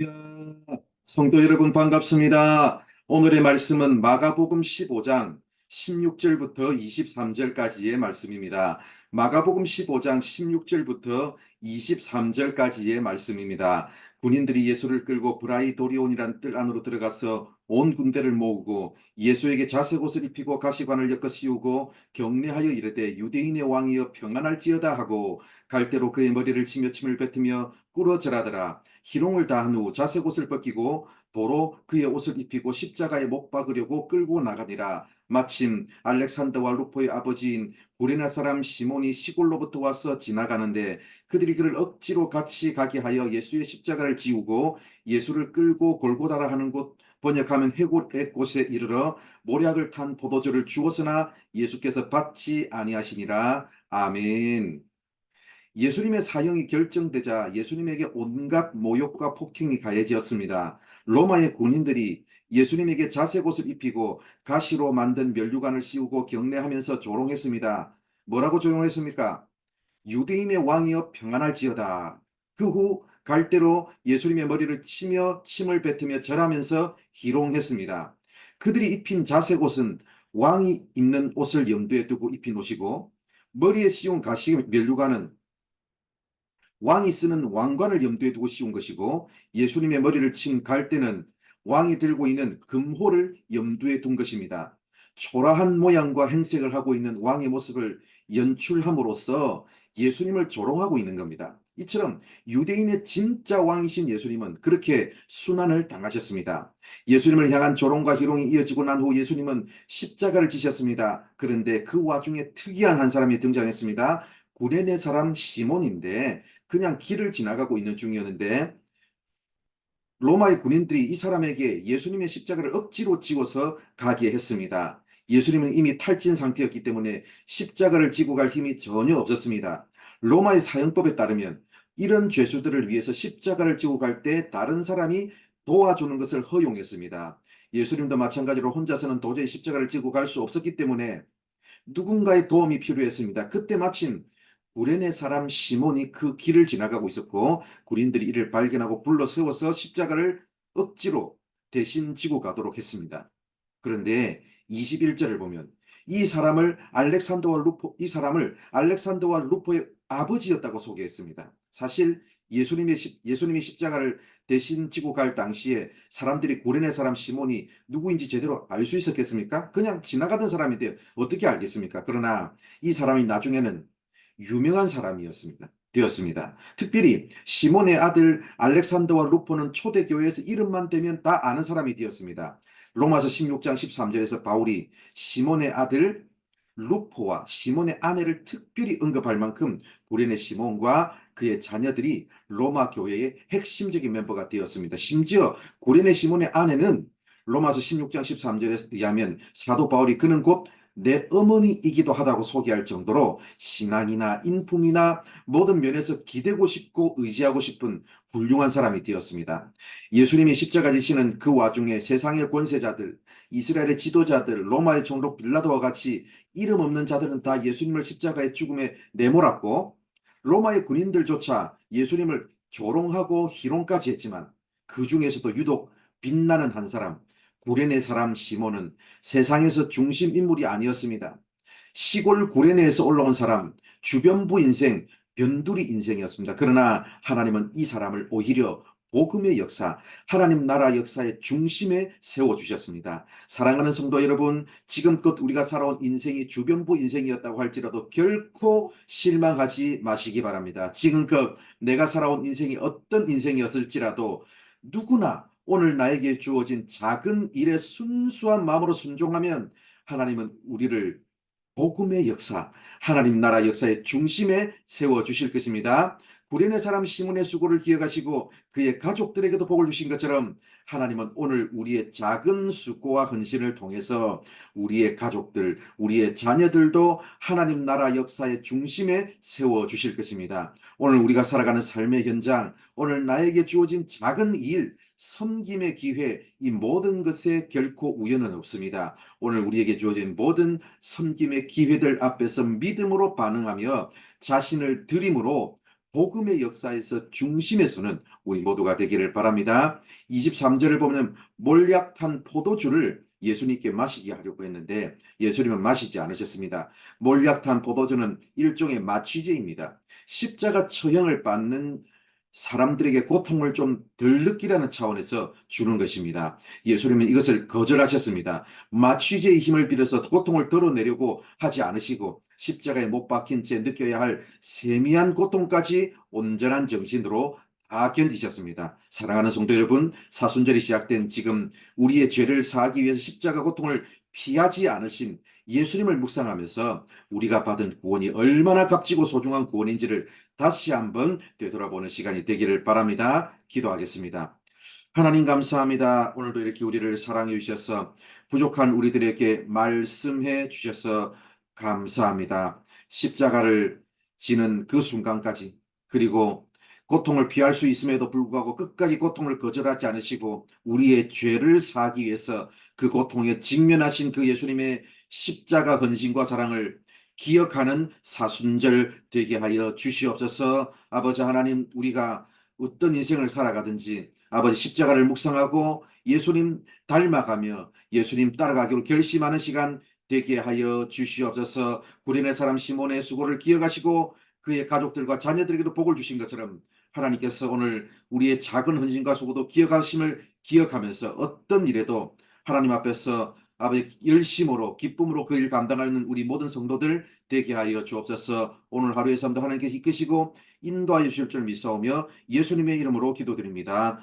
야, 성도 여러분 반갑습니다. 오늘의 말씀은 마가복음 15장 16절부터 23절까지의 말씀입니다. 마가복음 15장 16절부터 23절까지의 말씀입니다. 군인들이 예수를 끌고 브라이도리온이란 뜰 안으로 들어가서 온 군대를 모으고 예수에게 자색 옷을 입히고 가시관을 엮어 씌우고 경례하여 이르되 유대인의 왕이여 평안할지어다 하고 갈대로 그의 머리를 치며 침을 뱉으며 꿇어 절하더라. 희롱을 다한 후 자색 옷을 벗기고 도로 그의 옷을 입히고 십자가에 못 박으려고 끌고 나가니라. 마침 알렉산더와 루포의 아버지인 구레나 사람 시몬이 시골로부터 와서 지나가는데 그들이 그를 억지로 같이 가게 하여 예수의 십자가를 지우고 예수를 끌고 골고다라 하는 곳 번역하면 해골의 곳에 이르러 모략을 탄 포도주를 주었으나 예수께서 받지 아니하시니라. 아멘. 예수님의 사형이 결정되자 예수님에게 온갖 모욕과 폭행이 가해지었습니다. 로마의 군인들이 예수님에게 자색 옷을 입히고 가시로 만든 면류관을 씌우고 경례하면서 조롱했습니다. 뭐라고 조롱했습니까? 유대인의 왕이여 평안할지어다. 그 후 갈대로 예수님의 머리를 치며 침을 뱉으며 절하면서 희롱했습니다. 그들이 입힌 자색 옷은 왕이 입는 옷을 염두에 두고 입힌 옷이고 머리에 씌운 가시 면류관은 왕이 쓰는 왕관을 염두에 두고 씌운 것이고 예수님의 머리를 친 갈대는 왕이 들고 있는 금호를 염두에 둔 것입니다. 초라한 모양과 행색을 하고 있는 왕의 모습을 연출함으로써 예수님을 조롱하고 있는 겁니다. 이처럼 유대인의 진짜 왕이신 예수님은 그렇게 순환을 당하셨습니다. 예수님을 향한 조롱과 희롱이 이어지고 난 후 예수님은 십자가를 지셨습니다. 그런데 그 와중에 특이한 한 사람이 등장했습니다. 구레네 사람 시몬인데 그냥 길을 지나가고 있는 중이었는데 로마의 군인들이 이 사람에게 예수님의 십자가를 억지로 지워서 가게 했습니다. 예수님은 이미 탈진 상태였기 때문에 십자가를 지고 갈 힘이 전혀 없었습니다. 로마의 사형법에 따르면 이런 죄수들을 위해서 십자가를 지고 갈 때 다른 사람이 도와주는 것을 허용했습니다. 예수님도 마찬가지로 혼자서는 도저히 십자가를 지고 갈 수 없었기 때문에 누군가의 도움이 필요했습니다. 그때 마침 구레네 사람 시몬이 그 길을 지나가고 있었고 군인들이 이를 발견하고 불러 세워서 십자가를 억지로 대신 지고 가도록 했습니다. 그런데 21절을 보면 이 사람을 알렉산더와 루포 이 사람을 알렉산더와 루포의 아버지였다고 소개했습니다. 사실 예수님의 십, 예수님이 십자가를 대신 지고 갈 당시에 사람들이 고레네 사람 시몬이 누구인지 제대로 알 수 있었겠습니까? 그냥 지나가던 사람인데 어떻게 알겠습니까? 그러나 이 사람이 나중에는 유명한 사람이었습니다. 되었습니다. 특별히 시몬의 아들 알렉산더와 루포는 초대교회에서 이름만 대면 다 아는 사람이 되었습니다. 로마서 16장 13절에서 바울이 시몬의 아들 루포와 시몬의 아내를 특별히 언급할 만큼 구레네 시몬과 그의 자녀들이 로마 교회의 핵심적인 멤버가 되었습니다. 심지어 구레네 시몬의 아내는 로마서 16장 13절에 의하면 사도 바울이 그는 곧 내 어머니이기도 하다고 소개할 정도로 신앙이나 인품이나 모든 면에서 기대고 싶고 의지하고 싶은 훌륭한 사람이 되었습니다. 예수님이 십자가 지시는 그 와중에 세상의 권세자들, 이스라엘의 지도자들, 로마의 총독 빌라도와 같이 이름 없는 자들은 다 예수님을 십자가의 죽음에 내몰았고 로마의 군인들조차 예수님을 조롱하고 희롱까지 했지만 그 중에서도 유독 빛나는 한 사람, 구레네 사람 시몬은 세상에서 중심 인물이 아니었습니다. 시골 구레네에서 올라온 사람, 주변부 인생, 변두리 인생이었습니다. 그러나 하나님은 이 사람을 오히려 복음의 역사, 하나님 나라 역사의 중심에 세워주셨습니다. 사랑하는 성도 여러분, 지금껏 우리가 살아온 인생이 주변부 인생이었다고 할지라도 결코 실망하지 마시기 바랍니다. 지금껏 내가 살아온 인생이 어떤 인생이었을지라도 누구나 오늘 나에게 주어진 작은 일에 순수한 마음으로 순종하면 하나님은 우리를 복음의 역사, 하나님 나라 역사의 중심에 세워 주실 것입니다. 구레네 사람 시몬의 수고를 기억하시고 그의 가족들에게도 복을 주신 것처럼 하나님은 오늘 우리의 작은 수고와 헌신을 통해서 우리의 가족들, 우리의 자녀들도 하나님 나라 역사의 중심에 세워 주실 것입니다. 오늘 우리가 살아가는 삶의 현장, 오늘 나에게 주어진 작은 일, 섬김의 기회, 이 모든 것에 결코 우연은 없습니다. 오늘 우리에게 주어진 모든 섬김의 기회들 앞에서 믿음으로 반응하며 자신을 드림으로 복음의 역사에서 중심에서는 우리 모두가 되기를 바랍니다. 23절을 보면 몰약탄 포도주를 예수님께 마시게 하려고 했는데 예수님은 마시지 않으셨습니다. 몰약탄 포도주는 일종의 마취제입니다. 십자가 처형을 받는 사람들에게 고통을 좀 덜 느끼라는 차원에서 주는 것입니다. 예수님은 이것을 거절하셨습니다. 마취제의 힘을 빌어서 고통을 덜어내려고 하지 않으시고 십자가에 못 박힌 채 느껴야 할 세미한 고통까지 온전한 정신으로 다 견디셨습니다. 사랑하는 성도 여러분, 사순절이 시작된 지금 우리의 죄를 사하기 위해서 십자가 고통을 피하지 않으신 예수님을 묵상하면서 우리가 받은 구원이 얼마나 값지고 소중한 구원인지를 다시 한번 되돌아보는 시간이 되기를 바랍니다. 기도하겠습니다. 하나님 감사합니다. 오늘도 이렇게 우리를 사랑해 주셔서 부족한 우리들에게 말씀해 주셔서 감사합니다. 십자가를 지는 그 순간까지 그리고 고통을 피할 수 있음에도 불구하고 끝까지 고통을 거절하지 않으시고 우리의 죄를 사하기 위해서 그 고통에 직면하신 그 예수님의 십자가 헌신과 사랑을 기억하는 사순절 되게 하여 주시옵소서. 아버지 하나님 우리가 어떤 인생을 살아가든지 아버지 십자가를 묵상하고 예수님 닮아가며 예수님 따라가기로 결심하는 시간 되게 하여 주시옵소서. 구린의 사람 시몬의 수고를 기억하시고 그의 가족들과 자녀들에게도 복을 주신 것처럼 하나님께서 오늘 우리의 작은 헌신과 수고도 기억하심을 기억하면서 어떤 일에도 하나님 앞에서 아버지 열심으로 기쁨으로 그 일 감당하는 우리 모든 성도들 되게 하여 주옵소서. 오늘 하루의 삶도 하나님께서 이끄시고 인도하여 주실 줄 믿사오며 예수님의 이름으로 기도드립니다.